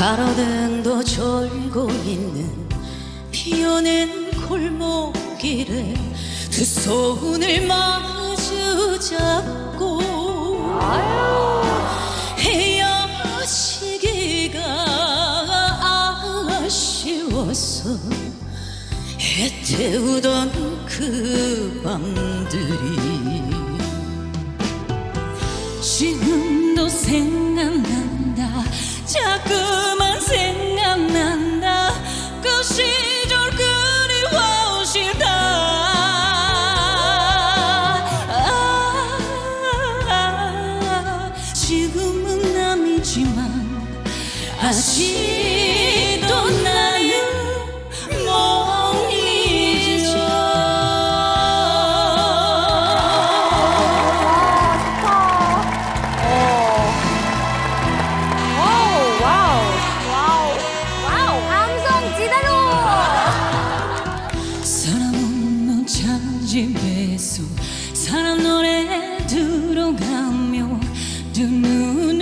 가로등도 졸고 있는 비오는 골목길에 두 손을 마주 잡고 헤어지기가 아쉬워서 해태우던 그 밤들이 지금도 생각 아직도 나는 찬집에서 사람 노래 들어가며 두 눈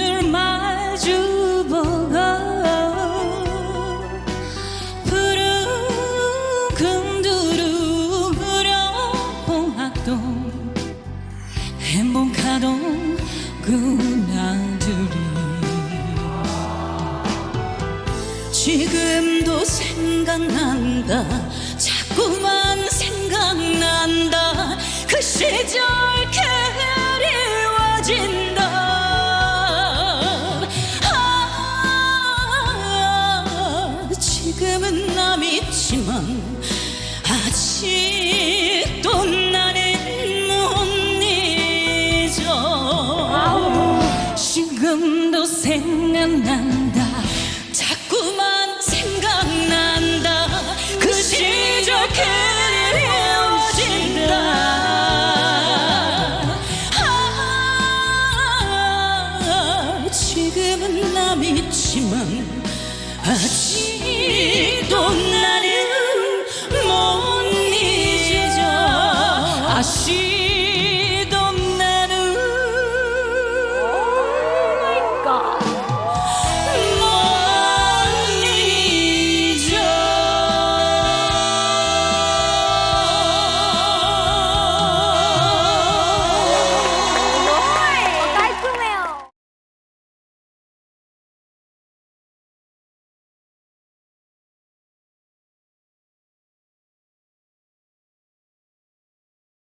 지금도 생각난다. 자꾸만 생각난다. 그 시절 그리워진다. 아, 지금은 남 있지만 아직도 나는 못 잊어. 지금도 생각난다 지금은 남 있지만 아직도 나는 못 잊어. 아쉬